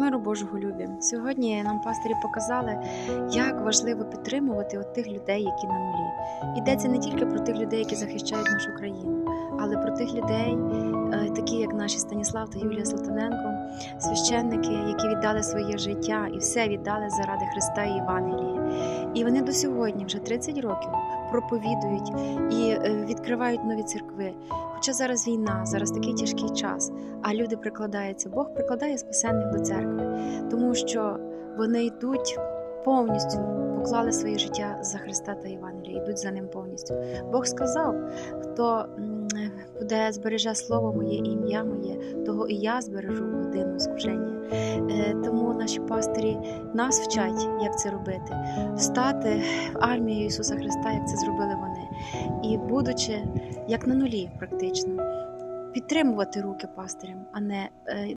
Миру Божого любі. Сьогодні нам пастирі показали, як важливо підтримувати от тих людей, які на нулі. Йдеться не тільки про тих людей, які захищають нашу країну, але про тих людей, е, такі як наші Станіслав та Юлія Салтаненко, священники, які віддали своє життя і все віддали заради Христа і Євангелії. І вони до сьогодні, вже 30 років, проповідують і е, відкривають нові церкви. Хоча зараз війна, зараз такий тяжкий час, а люди прикладаються. Бог прикладає спасенних до церкви, тому що вони йдуть повністю, поклали своє життя за Христа та Євангелія, йдуть за ним повністю. Бог сказав: хто буде збереже слово моє ім'я моє, того і я збережу годину скушення. Наші пастирі нас вчать, як це робити, встати в армію Ісуса Христа, як це зробили вони, і будучи як на нулі, практично. Підтримувати руки пастирям, а не е,